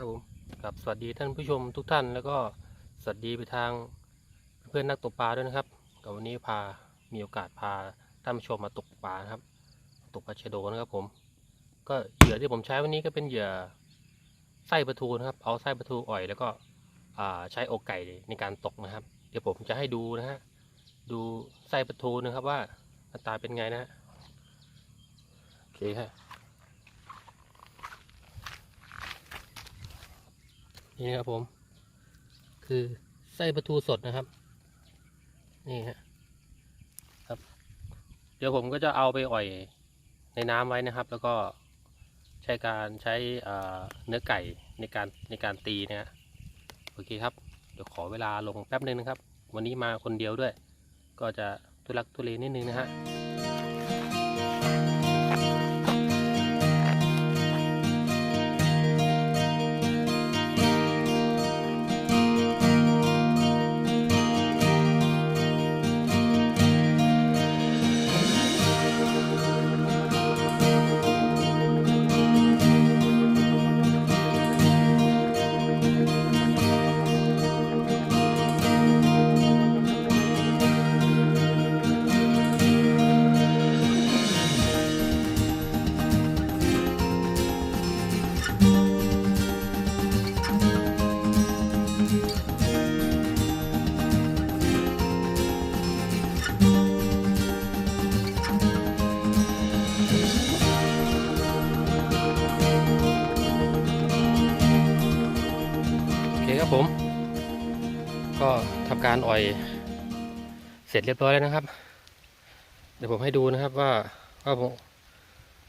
ครับผมกับสวัสดีท่านผู้ชมทุกท่าน แล้วก็สวัสดีไปทางเพื่อนนักตกปลาด้วยนะครับกับวันนี้พามีโอกาสพาท่านผู้ชมมาตกปลานะครับ ตกปลาชะโดนะครับผม ก็เหยื่อที่ผมใช้วันนี้ก็เป็นเหยื่อไส้ปลาทูนะครับเอาไส้ปลาทูอ่อย แล้วก็ใช้อกไก่ในการตกนะครับ เดี๋ยวผมจะให้ดูนะฮะดูไส้ปลาทูนะครับว่าหน้าตาเป็นไงนะฮะโอเคฮะนี่ นะครับผม คือไส้ปลาทูสดนะครับ นี่ฮะครับ เดี๋ยวผมก็จะเอาไปอ่อยในน้ำไว้นะครับ แล้วก็ใช้การใช้เนื้อไก่ในการในการตีนะฮะโอเคครับ เดี๋ยวขอเวลาลงแป๊บนึงนะครับ วันนี้มาคนเดียวด้วย ก็จะทุลักทุเลนิดนึงนะฮะ การอ่อยเสร็จเรียบร้อยแล้วนะครับ เดี๋ยวผมให้ดูนะครับว่าว่าผม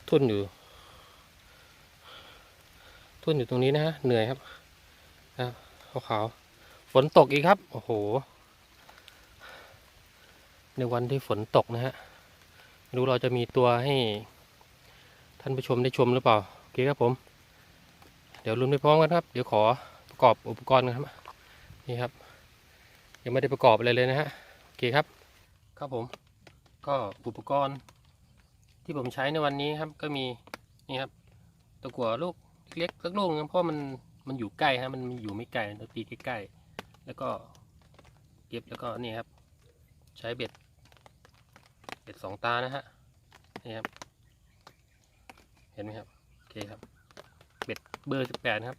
ทุ่นอยู่ ทุ่นอยู่ตรงนี้นะฮะเหนื่อยครับนะขาวๆฝนตกอีกครับโอ้โห ในวันที่ฝนตกนะฮะไม่รู้เราจะมีตัวให้ ท่านผู้ชมได้ชมหรือเปล่าโอเคครับผม เดี๋ยวลุ้นไปพร้อมกันครับ เดี๋ยวขอประกอบอุปกรณ์กันครับนี่ครับ ยังไม่ได้ประกอบอะไรเลยนะฮะโอเคครับ ครับผมก็อุปกรณ์ที่ผมใช้ในวันนี้ครับก็มีนี่ครับตะกั่วลูกเล็กสักลูกนึงเพราะมันมันอยู่ใกล้ฮะมันอยู่ไม่ไกลเราตีใกล้ๆแล้วก็เก็บแล้วก็นี่ครับ ใช้เบ็ดเบ็ดสองตานะฮะนี่ครับ เห็นไหมครับโอเคครับ เบ็ดเบอร์สิบแปดครับ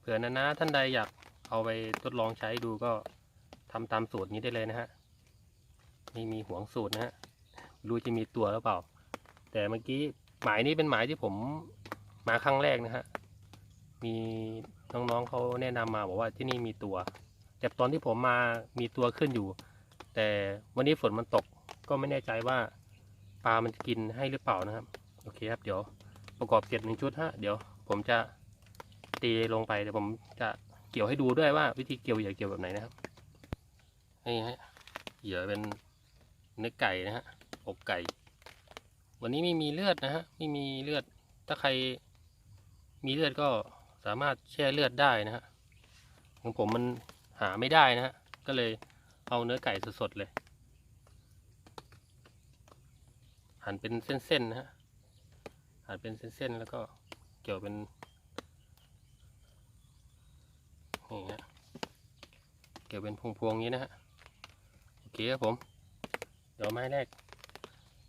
เผื่อนะนะท่านใดอยาก เอาไปทดลองใช้ดูก็ทำตามสูตรนี้ได้เลยนะฮะไม่มีห่วงสูตรนะฮะรู้จะมีตัวหรือเปล่า แต่เมื่อกี้หมายนี้เป็นหมายที่ผมมาครั้งแรกนะฮะมีน้องๆเขาแนะนำมาบอกว่าที่นี่มีตัวแต่ตอนที่ผมมามีตัวขึ้นอยู่ แต่วันนี้ฝนมันตกก็ไม่แน่ใจว่าปลามันจะกินให้หรือเปล่านะครับ โอเคครับเดี๋ยวประกอบเสร็จหนึ่งชุดฮะเดี๋ยวผมจะตีลงไปเดี๋ยวผมจะ เกี่ยวให้ดูด้วยว่าวิธีเกี่ยวเหยื่อเกี่ยวแบบไหนนะครับนี่ฮะเหยื่อเป็นเนื้อไก่นะฮะอกไก่ วันนี้ไม่มีเลือดนะฮะไม่มีเลือดถ้าใครมีเลือดก็สามารถแช่เลือดได้นะฮะของผมมันหาไม่ได้นะฮะก็เลยเอาเนื้อไก่สดๆเลย หั่นเป็นเส้นๆนะฮะหั่นเป็นเส้นๆแล้วก็เกี่ยวเป็น นี่ฮะเกี่ยวเป็นพวงๆอย่างนี้นะฮะโอเคครับผมเดี๋ยวไม้แรก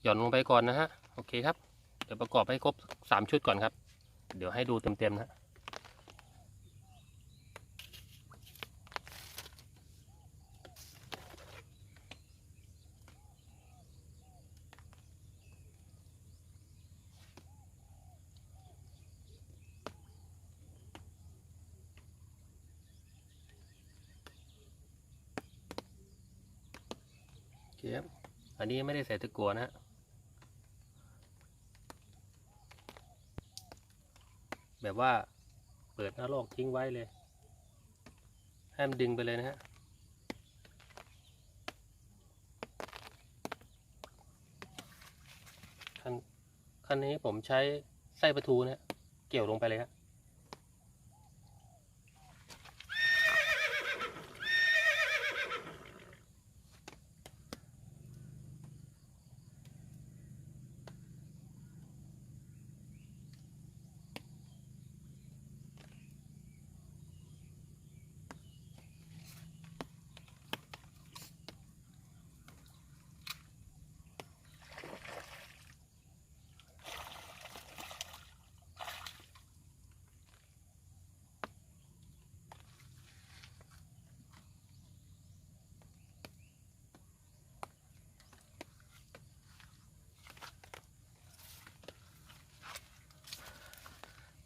หย่อนลงไปก่อนนะฮะโอเคครับเดี๋ยวประกอบให้ครบสามชุดก่อนครับ เดี๋ยวให้ดูเต็มๆนะฮะ โอเคครับ อั นี้ไม่ได้ใส่ตะกั่วนะฮะแบบว่าเปิดหน้าลอกทิ้งไว้เลยให้มันดึงไปเลยนะฮะคันคันนี้ผมใช้ไส้ปลาทูนะฮะเกี่ยวลงไปเลยฮะ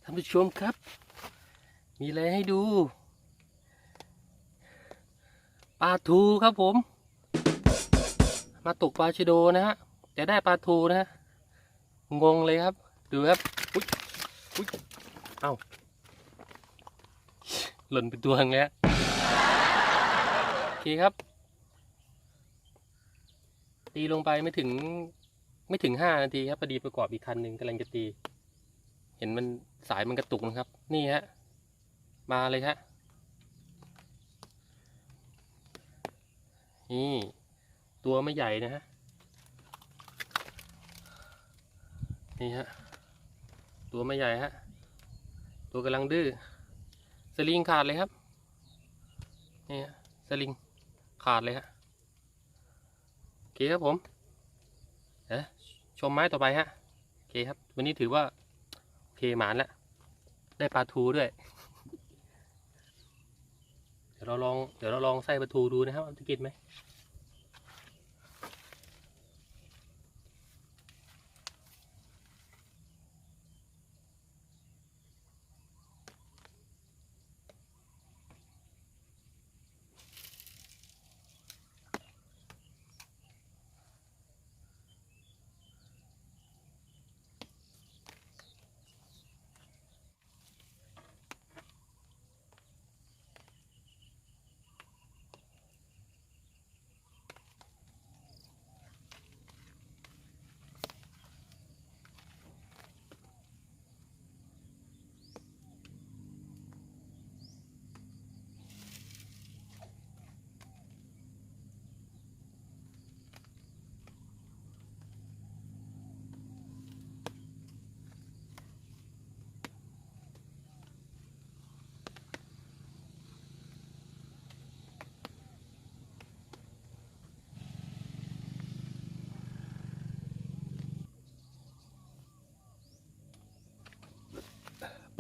านผู้ชมครับ มีอะไรให้ดู ปลาทูครับผม มาตกปลาชะโดนะฮะแต่ได้ปลาทูนะฮะงงเลยครับ ดูครับอุ๊ยอุ๊ยเอ้าหล่นไปตัวนึงแล้วโอเคครับ ตีลงไปไม่ถึงไม่ถึงห้านาทีครับพอดีประกอบอีกคันหนึ่งกำลังจะตี เห็นมันสายมันกระตุกนะครับ นี่ฮะ มาเลยฮะ นี่ ตัวไม่ใหญ่นะฮะ นี่ฮะ ตัวไม่ใหญ่ฮะ ตัวกำลังดื้อ สลิงขาดเลยครับ นี่ฮะ สลิงขาดเลยฮะโอเคครับผมเอ๊ะชมไม้ต่อไปฮะโอเคครับ วันนี้ถือว่า เคหมานแล้วได้ปลาทูด้วย เดี๋ยวเราลองเดี๋ยวเราลองใส่ปลาทูดูนะครับจะกินไหม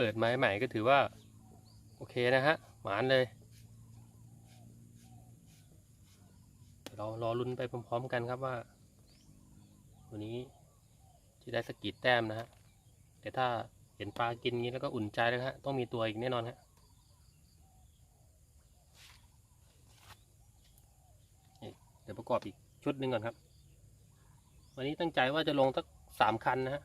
เปิดไม้ใหม่ก็ถือว่า โอเคนะฮะ หมานเลย เรารอลุ้นไปพร้อมๆกันครับว่า วันนี้จะได้สกีดแต้มนะฮะ แต่ถ้าเห็นปลากินงี้แล้วก็อุ่นใจแล้วฮะ ต้องมีตัวอีกแน่นอนฮะเดี๋ยวประกอบอีกชุดหนึ่งก่อนครับ วันนี้ตั้งใจว่าจะลงสักสามคันนะฮะ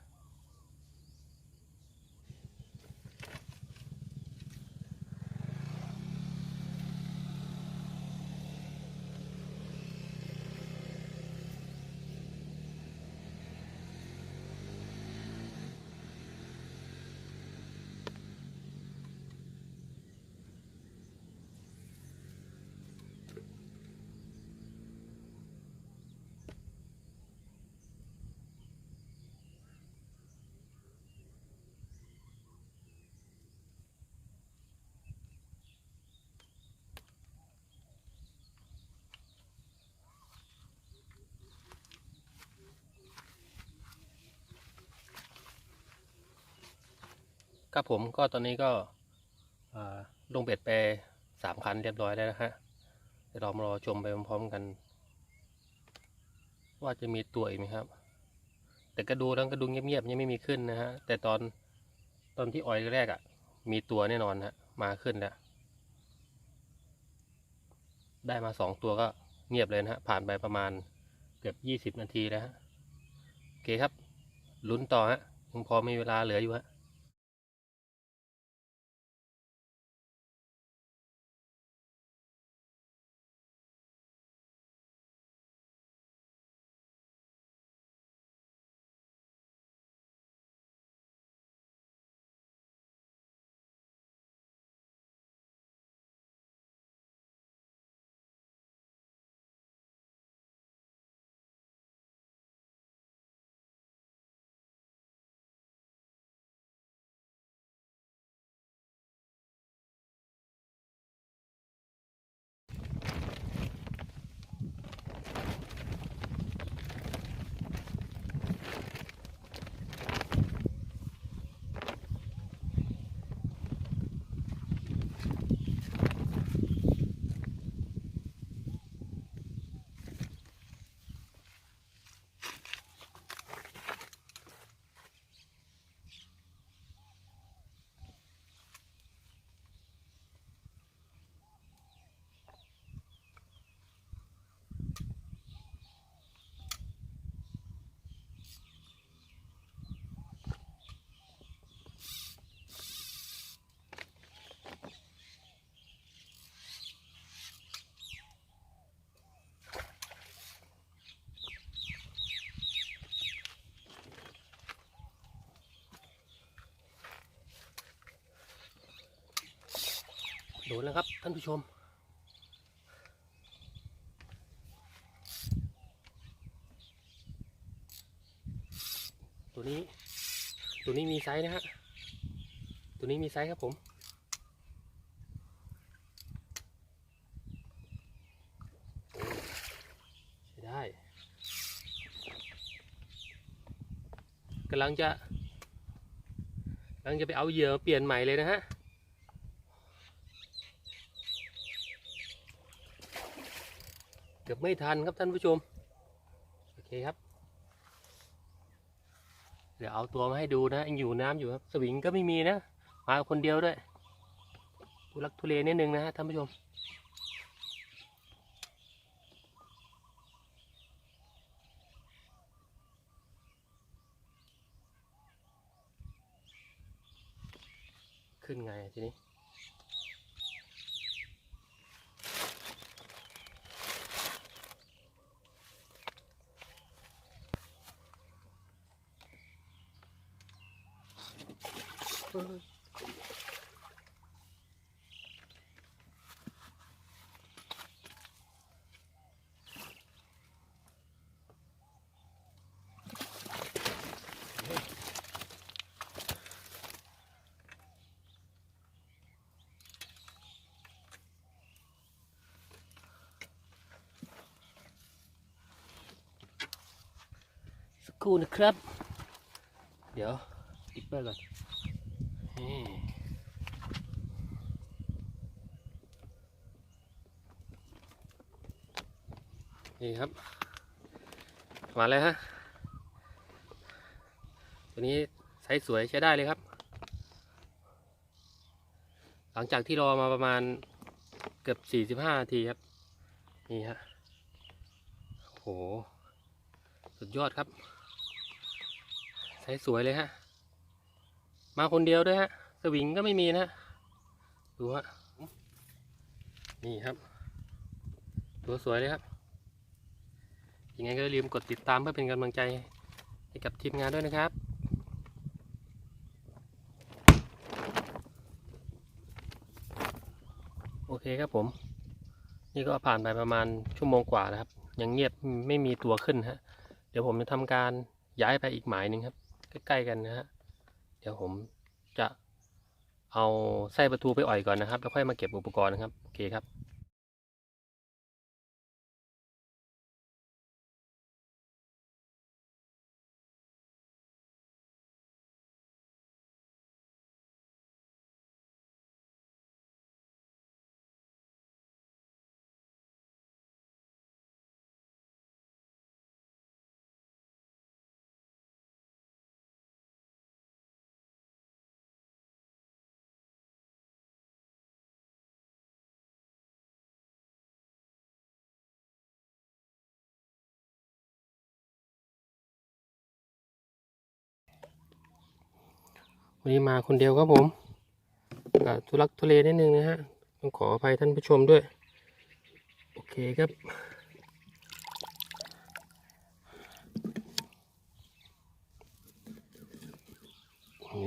ครับผมก็ตอนนี้ก็ลงเบ็ดไปสามคันเรียบร้อยแล้วนะฮะเดี๋ยวเรามารอชมไปพร้อมๆกัน ว่าจะมีตัวอีกไหมครับ แต่ก็ดูแล้วก็ดูเงียบๆยังไม่มีขึ้นนะฮะแต่ตอนตอนที่ออยแรกอะ่ะ มีตัวแน่นอนฮะมาขึ้นแล้วได้มาสองตัวก็เงียบเลยนะฮะผ่านไปประมาณเกือบยี่สิบนาทีแล้วฮะโอเคครับลุ้นต่อฮะยังพอมีเวลาเหลืออยู่ฮะ โดนแล้วครับ ท่านผู้ชม ตัวนี้ ตัวนี้มีไซส์นะฮะ ตัวนี้มีไซส์ครับผมใช้ได้กำลังจะกำลังจะไปเอาเหยื่อมาเปลี่ยนใหม่เลยนะฮะ เกือบไม่ทันครับท่านผู้ชม โอเคครับ เดี๋ยวเอาตัวมาให้ดูนะยังอยู่น้ำอยู่ครับ สวิงก็ไม่มีนะ มาคนเดียวด้วยทุลักทุเลนิดนึงนะฮะท่านผู้ชมขึ้นไงทีนี้ สักครู่นะครับ เดี๋ยวติปเปอร์ก่อนนี่ นี่ครับ มาแล้วฮะ ตัวนี้ไซส์สวยใช้ได้เลยครับ หลังจากที่รอมาประมาณเกือบ 45นาทีครับ นี่ฮะโห สุดยอดครับใช้สวยเลยฮะ มาคนเดียวด้วยฮะ สวิงก็ไม่มีนะ ดูฮะ นี่ครับ ตัวสวยเลยครับ ยังไงก็อย่าลืมกดติดตามเพื่อเป็นกำลังใจให้กับทีมงานด้วยนะครับ โอเคครับผม นี่ก็ผ่านไปประมาณชั่วโมงกว่านะครับ ยังเงียบไม่มีตัวขึ้นฮะ เดี๋ยวผมจะทำการย้ายไปอีกหมายหนึ่งครับ ใกล้ๆกันนะฮะ เดี๋ยวผมจะเอาไส้ประตูไปอ่อยก่อนนะครับ แล้วค่อยมาเก็บอุปกรณ์นะครับ โอเคครับ วันนี้มาคนเดียวครับผมอ่าทุลักทุเลนิดนึงนะฮะต้องขออภัยท่านผู้ชมด้วย โอเคครับ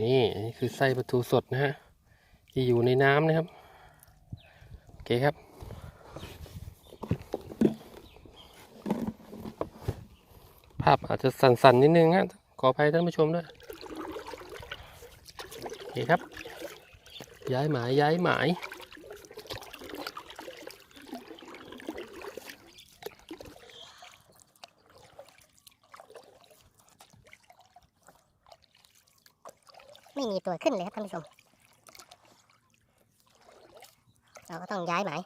นี่นนี้คือไส้ปลาทูสดนะฮะที่อยู่ในน้ำนะครับ โอเคครับ ภาพอาจจะสั่นๆนิดนึงฮะขออภัยท่านผู้ชมด้วย เคครับ ย้ายหมายย้ายหมายไม่มีตัวขึ้นเลยครับท่านผู้ชม เราก็ต้องย้ายหมาย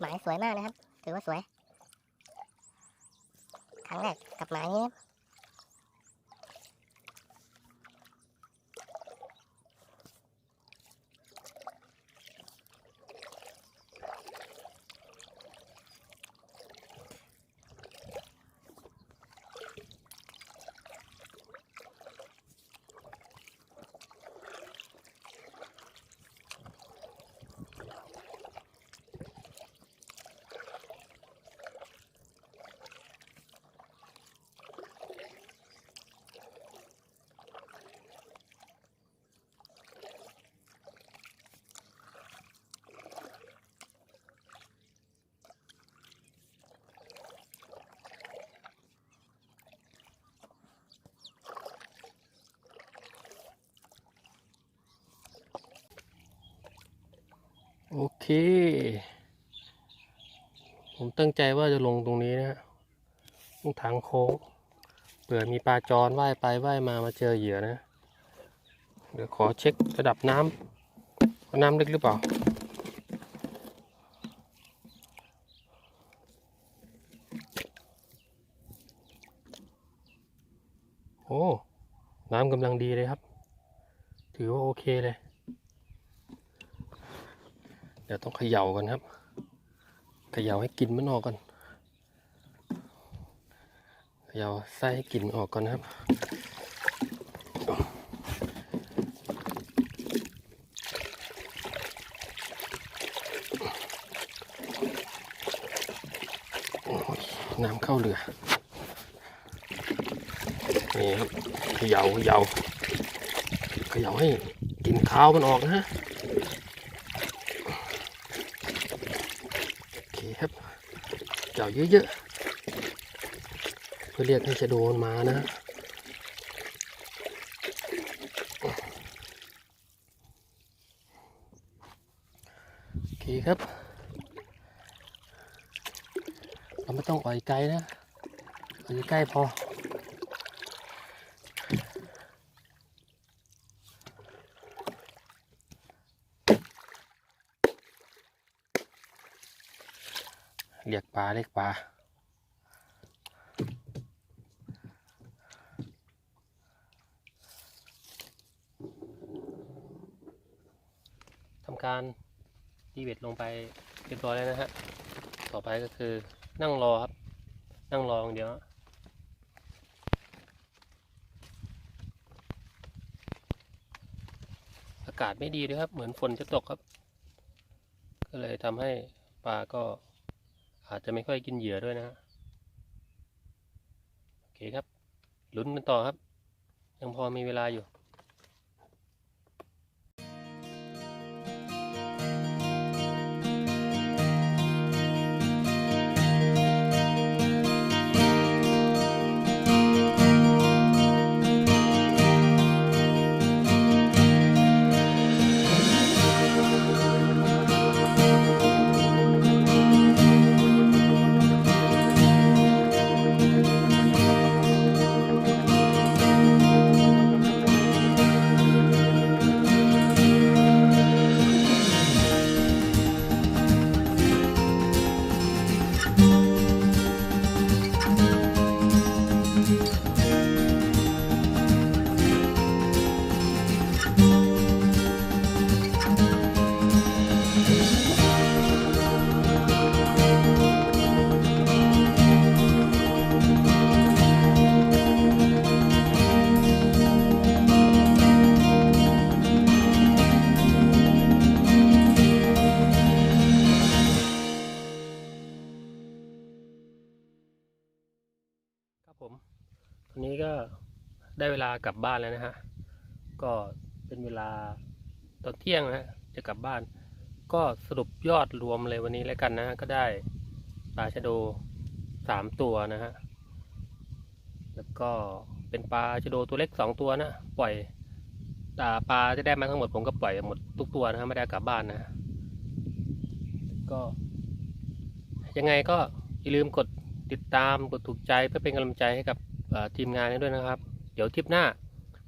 หมายสวยมากนะครับ ถือว่าสวย ครั้งแรกกับหมายนี้ โอเค ผมตั้งใจว่าจะลงตรงนี้นะฮะตรงทางโค้งเผื่อมีปลาจรว่ายไปว่ายมามาเจอเหยื่อนะ เดี๋ยวขอเช็คระดับน้ำน้ำลึกหรือเปล่าโอ้ น้ำกำลังดีเลยครับ ถือว่าโอเคเลย ดี๋ยวต้องเขย่าก่อนครับเขย่าให้กลินมันออกก่อนเขย่าไส้ให้กลิ่นออกก่อนครับน้ำเข้าเรือ นี่ครับเขย่าเขย่าเขย่าให้กลิ่นคาวมันออกนะฮะ โอเคครับ เจาะเยอะๆ เพื่อเรียกให้ชะโดนมานะโอเคครับ เราไม่ต้องอ่อยไกลนะอ่อยใกล้พอ เลาเรียกปลาทำการตีเบ็ดลงไปเรียบร้อยแล้วนะฮะ ต่อไปก็คือนั่งรอครับ นั่งรออย่างเดียวอากาศไม่ดีด้วยครับ เหมือนฝนจะตกครับ ก็เลยทำให้ปลาก็ อาจจะไม่ค่อยกินเหยื่อด้วยนะฮะโอเคครับลุ้นกันต่อครับ ยังพอมีเวลาอยู่ เวลากลับบ้านแล้วนะฮะ ก็เป็นเวลาตอนเที่ยงนะฮะจะกลับบ้าน ก็สรุปยอดรวมเลยวันนี้แล้วกันนะฮะก็ได้ปลาชะโดสามตัวนะฮะ แล้วก็เป็นปลาชะโดตัวเล็กสองตัวนะปล่อยต่ปลาจะได้มาทั้งหมดผมก็ปล่อยหมดทุกตัวนะฮะไม่ได้กลับบ้านนะ ก็ ยังไงก็อย่าลืมกดติดตามกดถูกใจเพื่อเป็นกำลังใจให้กับทีมงานนี้ด้วยนะครับ ดี๋ยวทริปหน้า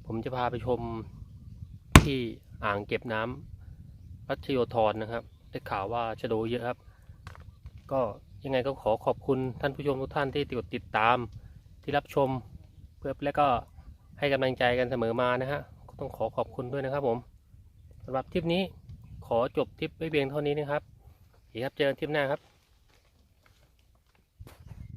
ผมจะพาไปชมที่อ่างเก็บน้ำพัชโยธรนะครับ ได้ข่าวว่าชะโดเยอะครับ ก็ยังไงก็ขอขอบคุณท่านผู้ชมทุกท่านที่ติดติดตามที่รับชมเพื่อและก็ให้กำลังใจกันเสมอมานะฮะก็ต้องขอขอบคุณด้วยนะครับผมสำหรับทริปนี้ขอจบทริปไว้เพียงเท่านี้นะครับโอเคครับเจอกันทริปหน้าครับ